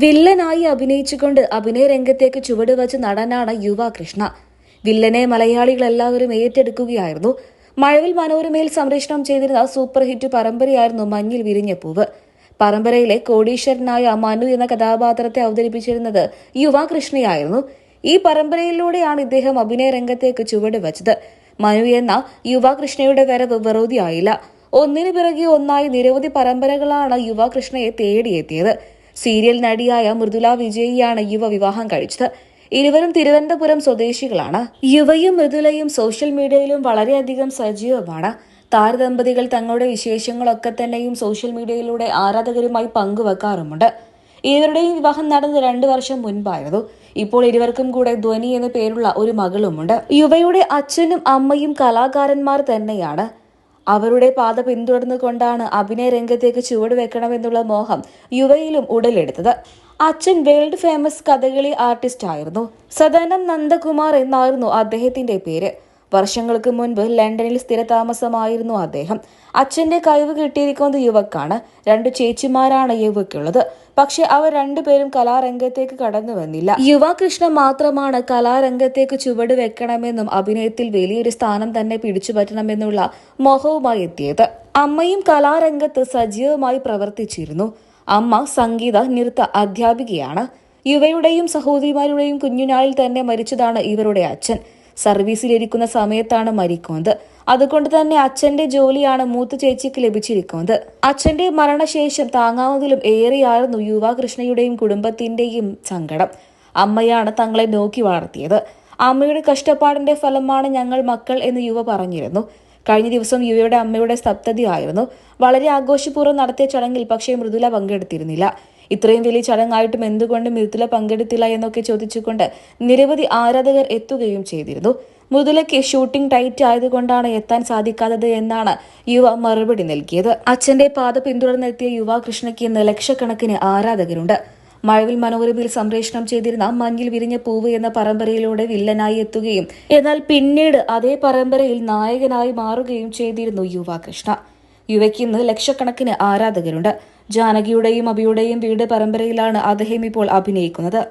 വില്ലനായി അഭിനയിച്ചുകൊണ്ട് അഭിനയ രംഗത്തേക്ക് ചുവടുവച്ച നടനാണ് യുവ കൃഷ്ണ. വില്ലനെ മലയാളികൾ എല്ലാവരും ഏറ്റെടുക്കുകയായിരുന്നു. മഴവിൽ മനോരമയിൽ സംരക്ഷണം ചെയ്തിരുന്ന സൂപ്പർ ഹിറ്റ് പരമ്പരയായിരുന്നു മഞ്ഞിൽ വിരിഞ്ഞ പൂവ്. പരമ്പരയിലെ കോടീശ്വരനായ മനു എന്ന കഥാപാത്രത്തെ അവതരിപ്പിച്ചിരുന്നത് യുവ കൃഷ്ണയായിരുന്നു. ഈ പരമ്പരയിലൂടെയാണ് ഇദ്ദേഹം അഭിനയ രംഗത്തേക്ക് ചുവട് വച്ചത്. മനു എന്ന യുവ കൃഷ്ണയുടെ വരവ് വെറുതെയായില്ല ഒന്നിനു പിറകെ ഒന്നായി നിരവധി പരമ്പരകളാണ് യുവ കൃഷ്ണയെ തേടിയെത്തിയത്. സീരിയൽ നടിയായ മൃദുല വിജയിയാണ് യുവ വിവാഹം കഴിച്ചത്. ഇരുവരും തിരുവനന്തപുരം സ്വദേശികളാണ്. യുവയും മൃദുലയും സോഷ്യൽ മീഡിയയിലും വളരെയധികം സജീവമാണ്. താരദമ്പതികൾ തങ്ങളുടെ വിശേഷങ്ങളൊക്കെ തന്നെയും സോഷ്യൽ മീഡിയയിലൂടെ ആരാധകരുമായി പങ്കുവെക്കാറുമുണ്ട്. ഇരുവരുടെയും വിവാഹം നടന്നത് രണ്ടു വർഷം മുൻപായിരുന്നു. ഇപ്പോൾ ഇരുവർക്കും കൂടെ ധ്വനി എന്ന പേരുള്ള ഒരു മകളുമുണ്ട്. യുവയുടെ അച്ഛനും അമ്മയും കലാകാരന്മാർ തന്നെയാണ്. അവരുടെ പാത പിന്തുടർന്നുകൊണ്ടാണ് അഭിനയ രംഗത്തേക്ക് ചുവട് വെക്കണമെന്നുള്ള മോഹം യുവയിലും ഉടലെടുത്തത്. അച്ഛൻ വേൾഡ് ഫേമസ് കഥകളി ആർട്ടിസ്റ്റ് ആയിരുന്നു. സദനം നന്ദകുമാർ എന്നായിരുന്നു അദ്ദേഹത്തിന്റെ പേര്. വർഷങ്ങൾക്ക് മുൻപ് ലണ്ടനിൽ സ്ഥിരതാമസമായിരുന്നു അദ്ദേഹം. അച്ഛന്റെ കഴിവ് കിട്ടിയിരിക്കുന്നത് യുവക്കാണ്. രണ്ടു ചേച്ചിമാരാണ് യുവക്കുള്ളത്. പക്ഷെ അവർ രണ്ടുപേരും കലാരംഗത്തേക്ക് കടന്നു വന്നില്ല. യുവാകൃഷ്ണൻ മാത്രമാണ് കലാരംഗത്തേക്ക് ചുവട് വെക്കണമെന്നും അഭിനയത്തിൽ വലിയൊരു സ്ഥാനം തന്നെ പിടിച്ചുപറ്റണമെന്നുള്ള മോഹവുമായി എത്തിയത്. അമ്മയും കലാരംഗത്ത് സജീവമായി പ്രവർത്തിച്ചിരുന്നു. അമ്മ സംഗീത നൃത്ത അധ്യാപികയാണ്. യുവയുടെയും സഹോദരിമാരുടെയും കുഞ്ഞുനാളിൽ തന്നെ മരിച്ചതാണ് ഇവരുടെ അച്ഛൻ. സർവീസിലിരിക്കുന്ന സമയത്താണ് മരിക്കുന്നത്. അതുകൊണ്ട് തന്നെ അച്ഛന്റെ ജോലിയാണ് മൂത്ത ചേച്ചിക്ക് ലഭിച്ചിരിക്കുന്നത്. അച്ഛന്റെ മരണശേഷം താങ്ങാവുന്നതിലും ഏറെയായിരുന്നു യുവാകൃഷ്ണയുടെയും കുടുംബത്തിന്റെയും സങ്കടം. അമ്മയാണ് തങ്ങളെ നോക്കി വളർത്തിയത്. അമ്മയുടെ കഷ്ടപ്പാടിന്റെ ഫലമാണ് ഞങ്ങൾ മക്കൾ എന്ന് യുവ പറഞ്ഞിരുന്നു. കഴിഞ്ഞ ദിവസം യുവയുടെ അമ്മയുടെ സപ്തതി ആയിരുന്നു വളരെ ആഘോഷപൂർവം നടത്തിയ ചടങ്ങിൽ പക്ഷേ മൃദുല പങ്കെടുത്തിരുന്നില്ല. ഇത്രയും വലിയ ചടങ്ങായിട്ടും എന്തുകൊണ്ട് മൃദുല പങ്കെടുത്തില്ല എന്നൊക്കെ ചോദിച്ചുകൊണ്ട് നിരവധി ആരാധകർ എത്തുകയും ചെയ്തിരുന്നു. മുതലയ്ക്ക് ഷൂട്ടിംഗ് ടൈറ്റ് ആയതുകൊണ്ടാണ് എത്താൻ സാധിക്കാത്തത് എന്നാണ് യുവ മറുപടി നൽകിയത്. അച്ഛന്റെ പാത പിന്തുടർന്നെത്തിയ യുവ കൃഷ്ണയ്ക്ക് ഇന്ന് ലക്ഷക്കണക്കിന് ആരാധകരുണ്ട്. മഴവിൽ മനോരമയിൽ സംപ്രേഷണം ചെയ്തിരുന്ന മഞ്ഞിൽ വിരിഞ്ഞ പൂവ് എന്ന പരമ്പരയിലൂടെ വില്ലനായി എത്തുകയും എന്നാൽ പിന്നീട് അതേ പരമ്പരയിൽ നായകനായി മാറുകയും ചെയ്തിരുന്നു യുവ കൃഷ്ണ. യുവയ്ക്ക് ഇന്ന് ലക്ഷക്കണക്കിന് ആരാധകരുണ്ട്. ജാനകിയുടെയും അബിയുടെയും വീട് പരമ്പരയിലാണ് അദ്ദേഹം ഇപ്പോൾ അഭിനയിക്കുന്നത്.